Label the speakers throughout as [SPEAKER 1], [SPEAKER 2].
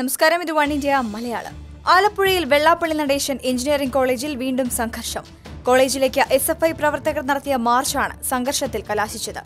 [SPEAKER 1] നമസ്കാരം ഇത് one India Malayalam. ആലപ്പുഴയിൽ വെള്ളാപ്പള്ളി നടേശൻ എഞ്ചിനീയറിംഗ് കോളേജിൽ വീണ്ടും സംഘർഷം. കോളേജിലേക്ക് എസ് എഫ് ഐ പ്രവർത്തകർ നടത്തിയ മാർച്ചാണ് സംഘർഷത്തിൽ കലാശിച്ചത്.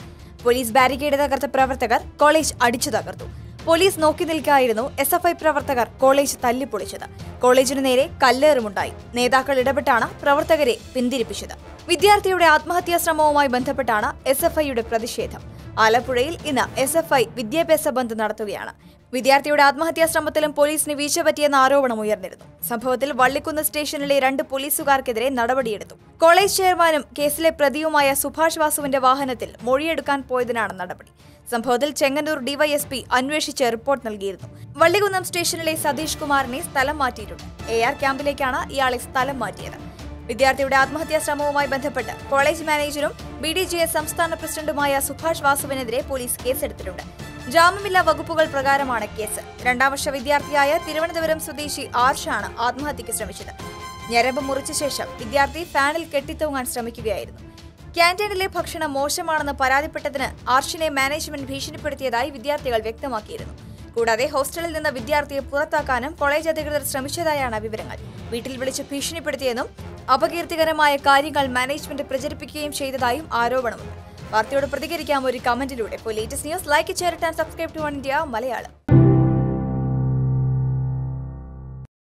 [SPEAKER 1] പോലീസ് ബാരിക്കേഡ് തകർത്ത പ്രവർത്തകർ കോളേജ് അടിച്ചു തകർത്തു. പോലീസ് നോക്കി നിൽക്കായിരുന്നു എസ് എഫ് ഐ പ്രവർത്തകർ കോളേജ് തല്ലിപ്പൊളിച്ചത്. കോളേജിനു നേരെ കല്ലേറുമുണ്ടായി. നേതാക്കൾ ഇടപെട്ടാണ് പ്രവർത്തകരെ പിന്തിരിപ്പിച്ചത്. വിദ്യാർത്ഥിയുടെ ആത്മഹത്യാ ശ്രമവുമായി ബന്ധപ്പെട്ടാണ് എസ് എഫ് ഐയുടെ പ്രതിഷേധം. ആലപ്പുഴയിൽ ഇന്ന് എസ് എഫ് ഐ വിദ്യാഭ്യാസ ബന്ദ് നടത്തുകയാണ്. വിദ്യാർത്ഥിയുടെ ആത്മഹത്യാ ശ്രമത്തിലും പോലീസിന് വീഴ്ച പറ്റിയെന്ന ആരോപണം ഉയർന്നിരുന്നു. സംഭവത്തിൽ വള്ളിക്കുന്ന് സ്റ്റേഷനിലെ രണ്ട് പോലീസുകാർക്കെതിരെ നടപടിയെടുത്തു. കോളേജ് ചെയർമാനും കേസിലെ പ്രതിയുമായ സുഭാഷ് വാസുവിന്റെ വാഹനത്തിൽ മൊഴിയെടുക്കാൻ പോയതിനാണ് നടപടി. സംഭവത്തിൽ ചെങ്ങന്നൂർ ഡിവൈഎസ്പി അന്വേഷിച്ച് റിപ്പോർട്ട് നൽകിയിരുന്നു. വള്ളികുന്നം സ്റ്റേഷനിലെ സതീഷ് കുമാറിനെ സ്ഥലം മാറ്റിയിട്ടുണ്ട്. എ ആർ ക്യാമ്പിലേക്കാണ് ഇയാളെ സ്ഥലം മാറ്റിയത്. വിദ്യാർത്ഥിയുടെ ആത്മഹത്യാ ശ്രമവുമായി ബന്ധപ്പെട്ട് കോളേജ് മാനേജരും ബി ഡി ജി എസ് സംസ്ഥാന പ്രസിഡന്റുമായ സുഭാഷ് വാസുവിനെതിരെ പോലീസ് കേസെടുത്തിട്ടുണ്ട്. ജാമ്യമില്ലാ വകുപ്പുകൾ പ്രകാരമാണ് കേസ്. രണ്ടാം വർഷ വിദ്യാർത്ഥിയായ തിരുവനന്തപുരം സ്വദേശി ആർഷാണ് ആത്മഹത്യയ്ക്ക് ശ്രമിച്ചത്. ഞരമ്പ് മുറിച്ച ശേഷം വിദ്യാർത്ഥി ഫാനിൽ കെട്ടിത്തൂങ്ങാൻ ശ്രമിക്കുകയായിരുന്നു. ക്യാന്റീനിലെ ഭക്ഷണം മോശമാണെന്ന് പരാതിപ്പെട്ടതിന് ആർഷിനെ മാനേജ്മെന്റ് ഭീഷണിപ്പെടുത്തിയതായി വിദ്യാർത്ഥികൾ വ്യക്തമാക്കിയിരുന്നു. കൂടാതെ ഹോസ്റ്റലിൽ നിന്ന് വിദ്യാർത്ഥിയെ പുറത്താക്കാനും കോളേജ് അധികൃതർ ശ്രമിച്ചതായാണ് വിവരങ്ങൾ. വീട്ടിൽ വിളിച്ച് ഭീഷണിപ്പെടുത്തിയെന്നും അപകീർത്തികരമായ കാര്യങ്ങൾ മാനേജ്മെന്റ് പ്രചരിപ്പിക്കുകയും ചെയ്തതായും ആരോപണമുണ്ട്. വാർത്തയോട് പ്രതികരിക്കാം ഒരു കമന്റിലൂടെ. ഇപ്പോൾ latest news like share and subscribe to One India Malayalam.